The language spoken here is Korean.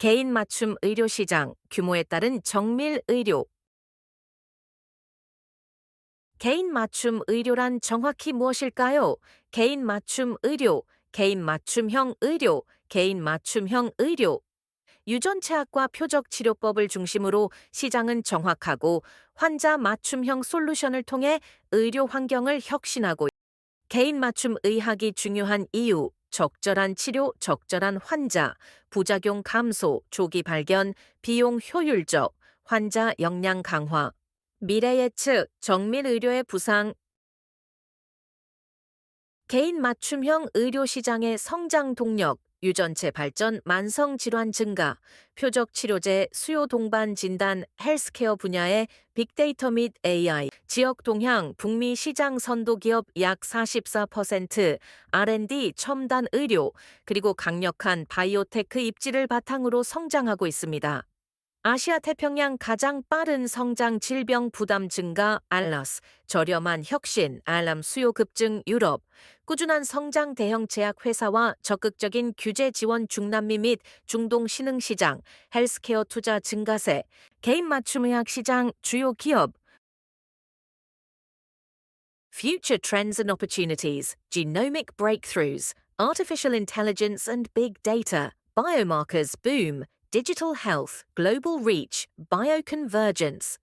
개인 맞춤 의료 시장, 규모에 따른 정밀 의료. 개인 맞춤 의료란 정확히 무엇일까요? 개인 맞춤 의료, 개인 맞춤형 의료, 개인 맞춤형 의료. 유전체학과 표적 치료법을 중심으로 시장은 정확하고 환자 맞춤형 솔루션을 통해 의료 환경을 혁신하고 개인 맞춤 의학이 중요한 이유, 적절한 치료, 적절한 환자, 부작용 감소, 조기 발견, 비용 효율적, 환자 역량 강화, 미래 예측, 정밀 의료의 부상, 개인 맞춤형 의료 시장의 성장 동력, 유전체 발전, 만성 질환 증가, 표적 치료제, 수요 동반 진단, 헬스케어 분야의 빅데이터 및 AI, 지역 동향, 북미 시장 선도 기업 약 44%, R&D 첨단 의료, 그리고 강력한 바이오테크 입지를 바탕으로 성장하고 있습니다. 아시아 태평양 가장 빠른 성장 질병 부담 증가 알라스, 저렴한 혁신 알람 수요 급증 유럽, 꾸준한 성장 대형 제약 회사와 적극적인 규제 지원 중남미 및 중동 신흥 시장, 헬스케어 투자 증가세, 개인 맞춤 의학 시장 주요 기업 Future trends and opportunities, genomic breakthroughs, artificial intelligence and big data, biomarkers boom, digital health, global reach, bioconvergence,